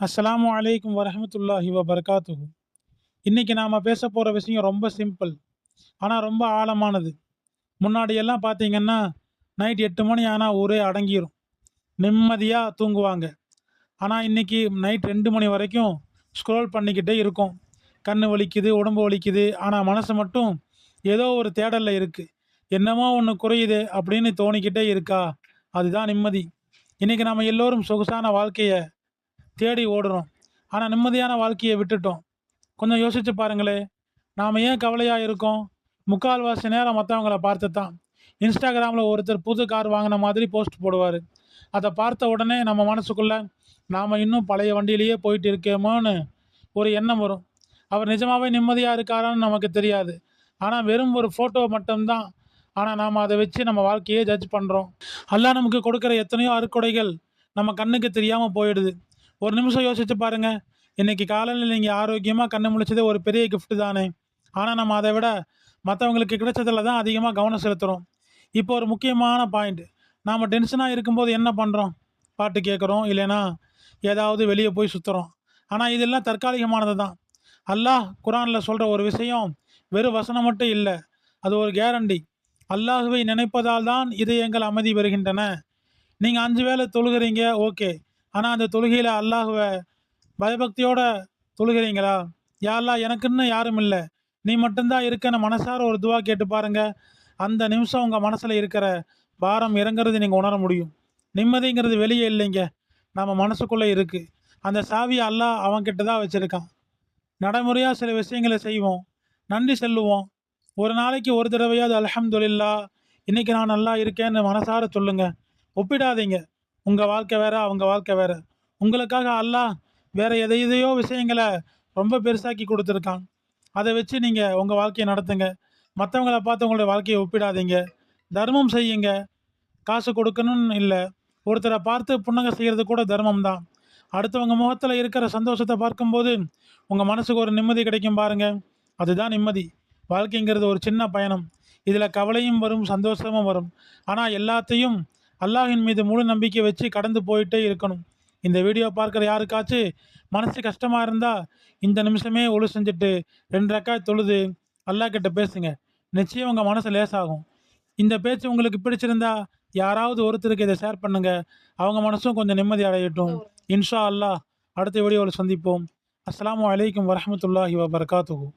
அஸ்ஸலாமு வலைக்கம் வரமத்துல்லாஹி வபரகாத்துஹு. இன்றைக்கி நாம் பேச போகிற விஷயம் ரொம்ப சிம்பிள் ஆனால் ரொம்ப ஆழமானது. முன்னாடி எல்லாம் பார்த்தீங்கன்னா நைட் எட்டு மணி ஆனால் ஊரே அடங்கிரும். நிம்மதியாக தூங்குவாங்க. ஆனால் இன்னைக்கு நைட் ரெண்டு மணி வரைக்கும் ஸ்க்ரோல் பண்ணிக்கிட்டே இருக்கும். கண்ணு வலிக்குது உடம்பு வலிக்குது ஆனால் மனசு மட்டும் ஏதோ ஒரு தேடலில் இருக்குது என்னமோ ஒன்று குறையுது அப்படின்னு தோணிக்கிட்டே இருக்கா? அதுதான் நிம்மதி. இன்றைக்கி நம்ம எல்லோரும் சொகுசான வாழ்க்கையை தேடி ஓடுறோம். ஆனால் நிம்மதியான வாழ்க்கையை விட்டுட்டோம். கொஞ்சம் யோசித்து பாருங்களே. நாம் ஏன் கவலையாக இருக்கோம்? முக்கால்வாசி நேரம் மற்றவங்கள பார்த்து தான் இன்ஸ்டாகிராமில் ஒருத்தர் புது கார் வாங்கின மாதிரி போஸ்ட் போடுவார். அதை பார்த்த உடனே நம்ம மனசுக்குள்ளே நாம் இன்னும் பழைய வண்டியிலேயே போயிட்டு இருக்கேமோன்னு ஒரு எண்ணம் வரும். அவர் நிஜமாகவே நிம்மதியாக இருக்காரான்னு நமக்கு தெரியாது. ஆனால் வெறும் ஒரு ஃபோட்டோ மட்டும்தான். ஆனால் நாம் அதை வச்சு நம்ம வாழ்க்கையே ஜட்ஜ் பண்ணுறோம் அல்லா நமக்கு கொடுக்குற எத்தனையோ அறுக்குடைகள் நம்ம கண்ணுக்கு தெரியாமல் போயிடுது. ஒரு நிமிஷம் யோசிச்சு பாருங்கள் இன்றைக்கி காலையில் நீங்கள் ஆரோக்கியமாக கண்ணு முழிச்சதே ஒரு பெரிய கிஃப்ட்டு தானே. ஆனால் நம்ம அதை விட மற்றவங்களுக்கு கிடைச்சதில் தான் அதிகமாக கவனம் செலுத்துகிறோம் இப்போ ஒரு முக்கியமான பாயிண்ட் நாம் டென்ஷனாக இருக்கும்போது என்ன பண்ணுறோம் பாட்டு கேட்குறோம் இல்லைன்னா ஏதாவது வெளியே போய் சுற்றுறோம் ஆனால் இதெல்லாம் தற்காலிகமானது தான். அல்லாஹ் குரானில் சொல்கிற ஒரு விஷயம் வெறும் வசனம் மட்டும் இல்லை அது ஒரு கேரண்டி அல்லாஹுவை நினைப்பதால் தான் இதயங்கள் அமைதி பெறுகின்றன. நீங்கள் அஞ்சு வேளை தொழுகிறீங்க ஓகே. ஆனால் அந்த தொழுகையில் அல்லாஹுவை பயபக்தியோட தொழுகிறீங்களா? யாரெல்லாம் எனக்குன்னு யாரும் இல்லை. நீ மட்டும்தான் இருக்கன்னு மனசார ஒரு துவா கேட்டு பாருங்க. அந்த நிமிஷம் உங்கள் மனசில் இருக்கிற பாரம் இறங்குறது நீங்கள் உணர முடியும். நிம்மதிங்கிறது வெளியே இல்லைங்க. நம்ம மனசுக்குள்ளே இருக்குது அந்த சாவியை அல்லாஹ் அவன்கிட்ட தான் வச்சுருக்கான். நடைமுறையாக சில விஷயங்களை செய்வோம். நன்றி செல்லுவோம். ஒரு நாளைக்கு ஒரு தடவையாவது அலமதுல்லா இன்னைக்கு நான் நல்லா இருக்கேன்னு மனசார சொல்லுங்கள் ஒப்பிடாதீங்க. உங்கள் வாழ்க்கை வேற அவங்க வாழ்க்கை வேற. உங்களுக்காக அல்லாஹ் வேற எதை எதையோ விஷயங்களை ரொம்ப பெருசாக்கி கொடுத்துருக்கான். அதை வச்சு நீங்கள் உங்கள் வாழ்க்கையை நடத்துங்க. மற்றவங்களை பார்த்து உங்களுடைய வாழ்க்கையை ஒப்பிடாதீங்க. தர்மம் செய்யுங்க. காசு கொடுக்கணும்னு இல்லை. ஒருத்தரை பார்த்து புன்னகை செய்கிறது கூட தர்மம் தான். அடுத்தவங்க முகத்தில் இருக்கிற சந்தோஷத்தை பார்க்கும்போது உங்கள் மனசுக்கு ஒரு நிம்மதி கிடைக்கும் பாருங்கள் அதுதான் நிம்மதி. வாழ்க்கைங்கிறது ஒரு சின்ன பயணம். இதில் கவலையும் வரும் சந்தோஷமும் வரும். ஆனால் எல்லாத்தையும் அல்லாஹின் மீது முழு நம்பிக்கை வச்சு கடந்து போயிட்டே இருக்கணும். இந்த வீடியோ பார்க்குற யாருக்காச்சும் மனசு கஷ்டமாக இருந்தால் இந்த நிமிஷமே ஒழு செஞ்சுட்டு ரெண்டு ரெக்காய் தொழுது அல்லாஹ் கிட்ட பேசுங்க. நிச்சயம் உங்கள் மனசு லேசாகும். இந்த பேச்சு உங்களுக்கு பிடிச்சிருந்தா யாராவது ஒருத்தருக்கு இதை ஷேர் பண்ணுங்க. அவங்க மனசும் கொஞ்சம் நிம்மதி அடையட்டும். இன்ஷா அல்லாஹ் அடுத்த வீடியோவில் சந்திப்போம். அஸ்லாம் வலைக்கம் வரமத்துல்லாஹி வபரகாத்துஹு.